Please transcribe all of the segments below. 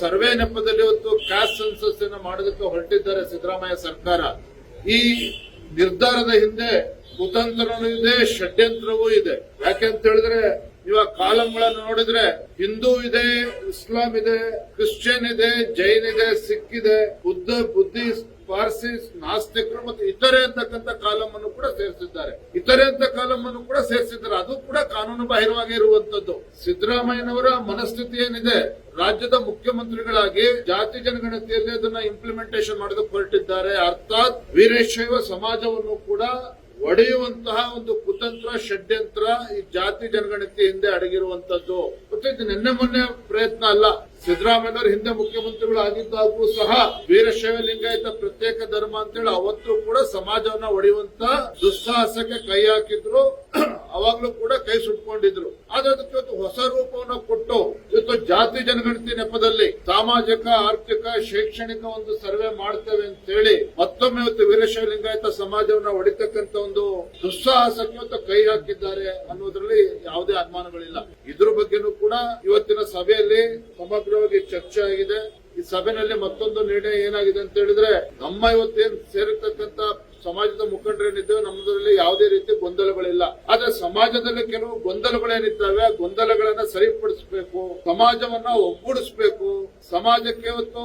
Survey ನೆಪದಲ್ಲಿ ಇವತ್ತು caste census ಅನ್ನು ಮಾಡೋದಕ್ಕೆ ಹೊರಟಿದ್ದಾರೆ ಸಿದ್ದರಾಮಯ್ಯ ಸರ್ಕಾರ. ಈ ನಿರ್ಧಾರದ ಹಿಂದೆ ಕುತಂತ್ರನೂ ಇದೆ, ಷಡ್ಯಂತ್ರವೂ ಇದೆ. ಯಾಕೆಂತ ಹೇಳಿದ್ರೆ ಇವಾಗ ಕಾಲಂಗಳನ್ನು ನೋಡಿದ್ರೆ ಹಿಂದೂ ಇದೆ, ಇಸ್ಲಾಂ ಇದೆ, ಕ್ರಿಶ್ಚಿಯನ್ ಇದೆ, ಜೈನ್ ಇದೆ, ಸಿಖ್ ಇದೆ, ಬುದ್ಧ, ಬುದ್ಧಿಸ್ಟ್ ಪಾರ್ಸಿ ನಾಸ್ತಿಕರು ಮತ್ತು ಇತರೆ ಅಂತಕ್ಕಂಥ ಕಾಲಂ ಅನ್ನು ಕೂಡ ಸೇರಿಸಿದ್ದಾರೆ. ಇತರೆ ಅಂತ ಕಾಲಂ ಅನ್ನು ಕೂಡ ಸೇರಿಸಿದ್ದಾರೆ. ಅದು ಕೂಡ ಕಾನೂನು ಬಾಹಿರವಾಗಿ ಇರುವಂತದ್ದು. ಸಿದ್ದರಾಮಯ್ಯನವರ ಮನಸ್ಥಿತಿ ಏನಿದೆ? ರಾಜ್ಯದ ಮುಖ್ಯಮಂತ್ರಿಗಳಾಗಿ ಜಾತಿ ಜನಗಣತಿಯಲ್ಲಿ ಅದನ್ನ ಇಂಪ್ಲಿಮೆಂಟೇಷನ್ ಮಾಡೋದಕ್ಕೆ ಹೊರಟಿದ್ದಾರೆ. ಅರ್ಥಾತ್ ವೀರಶೈವ ಸಮಾಜವನ್ನು ಕೂಡ ಒಡೆಯುವಂತಹ ಒಂದು ಕುತಂತ್ರ, ಷಡ್ಯಂತ್ರ ಈ ಜಾತಿ ಜನಗಣತಿ ಹಿಂದೆ ಅಡಗಿರುವಂತದ್ದು. ಮತ್ತೆ ಇದು ನಿನ್ನೆ ಮೊನ್ನೆ ಪ್ರಯತ್ನ ಅಲ್ಲ. ಸಿದ್ದರಾಮಯ್ಯನವರು ಹಿಂದೆ ಮುಖ್ಯಮಂತ್ರಿಗಳು ಆಗಿದ್ದಾಗೂ ಸಹ ವೀರಶೈವ ಲಿಂಗಾಯತ ಪ್ರತ್ಯೇಕ ಧರ್ಮ ಅಂತೇಳಿ ಅವತ್ತು ಕೂಡ ಸಮಾಜವನ್ನ ಒಡೆಯುವಂತ ದುಸ್ಸಾಹಸಕ್ಕೆ ಕೈ ಹಾಕಿದ್ರು. ಅವಾಗ್ಲೂ ಕೂಡ ಕೈ ಸುಟ್ಕೊಂಡಿದ್ರು. ಆದ್ರೆ ಅದಕ್ಕೆ ಹೊಸ ರೂಪವನ್ನು ಕೊಟ್ಟು ಇವತ್ತು ಜಾತಿ ಜನಗಣತಿ ನೆಪದಲ್ಲಿ ಸಾಮಾಜಿಕ, ಆರ್ಥಿಕ, ಶೈಕ್ಷಣಿಕ ಒಂದು ಸರ್ವೆ ಮಾಡ್ತೇವೆ ಅಂತ ಹೇಳಿ ಮತ್ತೊಮ್ಮೆ ಇವತ್ತು ವೀರಶೈವ ಲಿಂಗಾಯತ ಸಮಾಜವನ್ನ ಹೊಡಿತಕ್ಕಂತ ಒಂದು ದುಸ್ಸಾಹಸಕ್ಕೆ ಇವತ್ತು ಕೈ ಹಾಕಿದ್ದಾರೆ ಅನ್ನೋದ್ರಲ್ಲಿ ಯಾವುದೇ ಅನುಮಾನಗಳಿಲ್ಲ. ಇದ್ರ ಬಗ್ಗೆನೂ ಕೂಡ ಇವತ್ತಿನ ಸಭೆಯಲ್ಲಿ ಸಮಗ್ರವಾಗಿ ಚರ್ಚೆ ಆಗಿದೆ. ಈ ಸಭೆಯಲ್ಲಿ ಮತ್ತೊಂದು ನಿರ್ಣಯ ಏನಾಗಿದೆ ಅಂತ ಹೇಳಿದ್ರೆ ನಮ್ಮ ಇವತ್ತೇನ್ ಸೇರಿರ್ತಕ್ಕಂತ ಸಮಾಜದ ಮುಖಂಡರೇನಿದ್ದೇವೆ ನಮ್ಮದರಲ್ಲಿ ಯಾವುದೇ ರೀತಿ ಗೊಂದಲಗಳಿಲ್ಲ. ಸಮಾಜದಲ್ಲಿ ಕೆಲವು ಗೊಂದಲಗಳೇನಿದ್ದಾವೆ ಆ ಗೊಂದಲಗಳನ್ನ ಸರಿಪಡಿಸಬೇಕು. ಸಮಾಜವನ್ನ ಒಗ್ಗೂಡಿಸಬೇಕು. ಸಮಾಜಕ್ಕೆ ಇವತ್ತು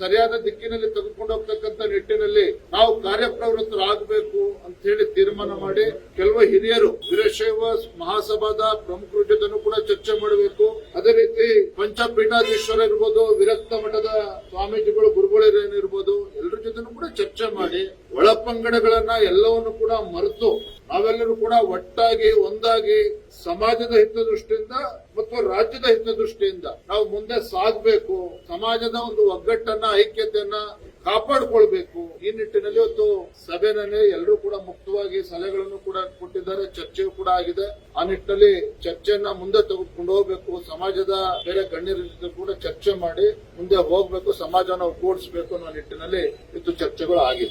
ಸರಿಯಾದ ದಿಕ್ಕಿನಲ್ಲಿ ತೆಗೆದುಕೊಂಡು ಹೋಗ್ತಕ್ಕಂಥ ನಿಟ್ಟಿನಲ್ಲಿ ನಾವು ಕಾರ್ಯಪ್ರವೃತ್ತರಾಗಬೇಕು ಅಂತ ಹೇಳಿ ತೀರ್ಮಾನ ಮಾಡಿ ಕೆಲವು ಹಿರಿಯರು ವೀರಶೈವ ಮಹಾಸಭಾದ ಪ್ರಮುಖರ ಕೂಡ ಚರ್ಚೆ ಮಾಡಬೇಕು. ಅದೇ ರೀತಿ ಪಂಚಪೀಠಾಧೀಶ್ವರ ಇರ್ಬೋದು ವಿರಕ್ತ ಮಠದ ಸ್ವಾಮೀಜಿಗಳು, ಗುರುಗಳೇನಿರ್ಬೋದು ಎಲ್ಲರ ಜೊತೆನೂ ಕೂಡ ಚರ್ಚೆ ಮಾಡಿ, ಒಳಪಂಗಡಗಳನ್ನ ಎಲ್ಲವನ್ನು ಕೂಡ ಮರೆತು, ನಾವೆಲ್ಲರೂ ಕೂಡ ಒಟ್ಟಾಗಿ, ಒಂದಾಗಿ ಸಮಾಜದ ಹಿತದೃಷ್ಟಿಯಿಂದ ಮತ್ತು ರಾಜ್ಯದ ಹಿತದೃಷ್ಟಿಯಿಂದ ನಾವು ಮುಂದೆ ಸಾಗಬೇಕು. ಸಮಾಜದ ಒಂದು ಒಗ್ಗಟ್ಟನ್ನ, ಐಕ್ಯತೆಯನ್ನ ಕಾಪಾಡಿಕೊಳ್ಬೇಕು. ಈ ನಿಟ್ಟಿನಲ್ಲಿ ಇವತ್ತು ಸಭೆನಲ್ಲಿ ಎಲ್ಲರೂ ಕೂಡ ಮುಕ್ತವಾಗಿ ಸಲಹೆಗಳನ್ನು ಕೂಡ ಕೊಟ್ಟಿದ್ದಾರೆ, ಚರ್ಚೆಯೂ ಕೂಡ ಆಗಿದೆ. ಆ ನಿಟ್ಟಿನಲ್ಲಿ ಚರ್ಚೆಯನ್ನ ಮುಂದೆ ತೆಗೆದುಕೊಂಡು ಹೋಗ್ಬೇಕು. ಸಮಾಜದ ಬೇರೆ ಗಣ್ಯರ ಜೊತೆ ಕೂಡ ಚರ್ಚೆ ಮಾಡಿ ಮುಂದೆ ಹೋಗ್ಬೇಕು, ಸಮಾಜನ ಒಗ್ಗೂಡಿಸಬೇಕು ಅನ್ನೋ ನಿಟ್ಟಿನಲ್ಲಿ ಇದು ಚರ್ಚೆಗಳು ಆಗಿದೆ